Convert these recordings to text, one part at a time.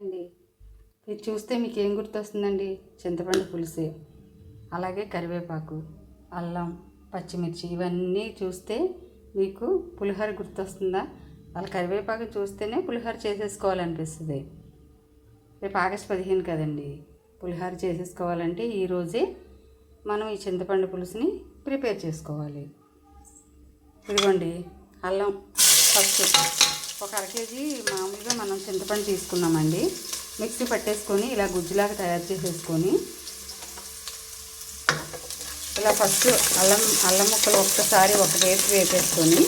అండి. ఇది చూస్తే మీకు ఏం గుర్తొస్తుందండి? చింతపండు పులుసు అలాగే కరివేపాకు అల్లం పచ్చిమిర్చి ఇవన్నీ చూస్తే మీకు పులిహోర గుర్తొస్తుందా? వాళ్ళ కరివేపాకు చూస్తేనే పులిహోర చేసేసుకోవాలనిపిస్తుంది. రేపు ఆగస్ట్ పదిహేను కదండి. పులిహోర చేసేసుకోవాలంటే ఈరోజే మనం ఈ చింతపండు పులుసుని ప్రిపేర్ చేసుకోవాలి. ఇదిగోండి అల్లం ఫస్ట్ ఒక అర కేజీ మామూలుగా మనం చింతపండు తీసుకున్నామండి. మిక్సీ పట్టేసుకొని ఇలా గుజ్జులాగా తయారు చేసేసుకొని ఇలా ఫస్ట్ అల్లం అల్లం ముక్కలు ఒక్కసారి ఒక వేపు వేపేసుకొని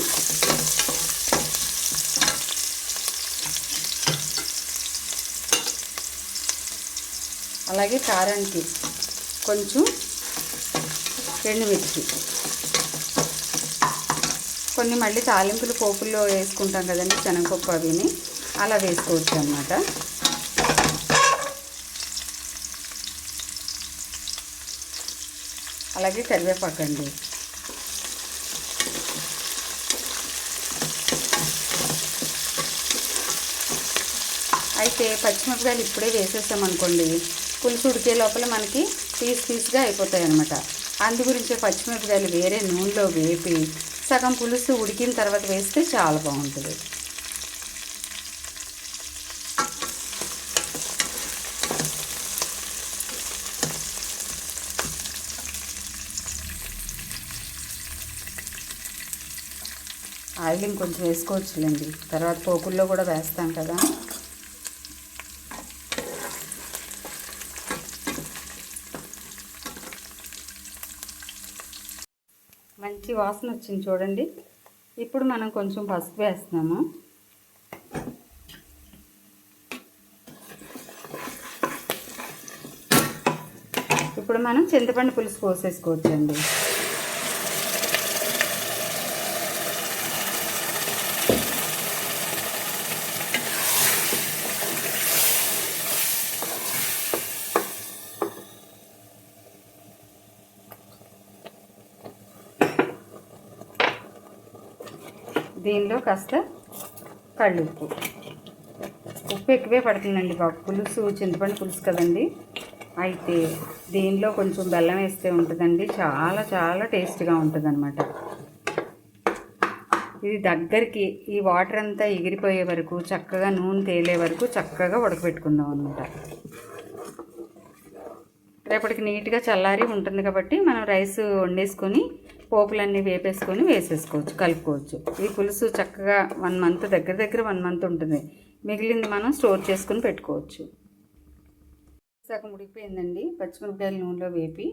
అలాగే కారానికి కొంచెం ఎండుమిర్చి కొన్ని మళ్ళీ తాలింపులు పోపుల్లో వేసుకుంటాం కదండి శనగపప్పు అవిని. అలా వేసుకోవచ్చు అన్నమాట. అలాగే కరివేపాకు అండి. అయితే పచ్చిమిరపకాయలు ఇప్పుడే వేసేసామనుకోండి పులుసు ఉడికే లోపల మనకి పీస్ పీస్గా అయిపోతాయి అనమాట అందు గురించి పచ్చిమిరపకాయలు వేరే నూనెలో వేపి సగం పులుసు ఉడికిన తర్వాత వేస్తే చాలా బాగుంటుంది. ఆయిల్ ఇంకొంచెం వేసుకోవచ్చులేండి. తర్వాత పోపుల్లో కూడా వేస్తాం కదా. మంచి వాసన వచ్చింది చూడండి. ఇప్పుడు మనం కొంచెం పసుపు వేస్తున్నాము. ఇప్పుడు మనం చింతపండు పులుసు పోసేసుకోవచ్చండి దీనిలో కాస్త కళ్ళుప్పు. ఉప్పు ఉప్పు ఎక్కువే పడుతుందండి బాబు. పులుసు చింతపండు పులుసు కదండి. అయితే దీనిలో కొంచెం బెల్లం వేస్తే ఉంటుందండి. చాలా చాలా టేస్ట్గా ఉంటుందన్నమాట. ఇది దగ్గరికి ఈ వాటర్ అంతా ఎగిరిపోయే వరకు చక్కగా నూనె తేలే వరకు చక్కగా ఉడకబెట్టుకుందాం అనమాట రేపటికి నీట్గా చల్లారి ఉంటుంది కాబట్టి మనం రైస్ వండేసుకొని పోపులన్నీ వేపేసుకొని వేసేసుకోవచ్చు కలుపుకోవచ్చు. ఈ పులుసు చక్కగా వన్ మంత్ దగ్గర దగ్గర వన్ మంత్ ఉంటుంది. మిగిలింది మనం స్టోర్ చేసుకుని పెట్టుకోవచ్చు. సగం ఉడికిపోయిందండి పచ్చిమిరపకాయలు నూనెలో వేపి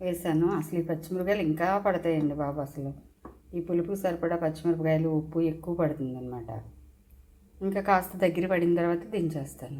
వేసాను. అసలు ఈ పచ్చిమిరపకాయలు ఇంకా పడతాయండి బాబు అసలు. ఈ పులుపు సరిపడా పచ్చిమిరపకాయలు ఉప్పు ఎక్కువ పడుతుందన్నమాట. ఇంకా కాస్త దగ్గర పడిన తర్వాత దించేస్తాను.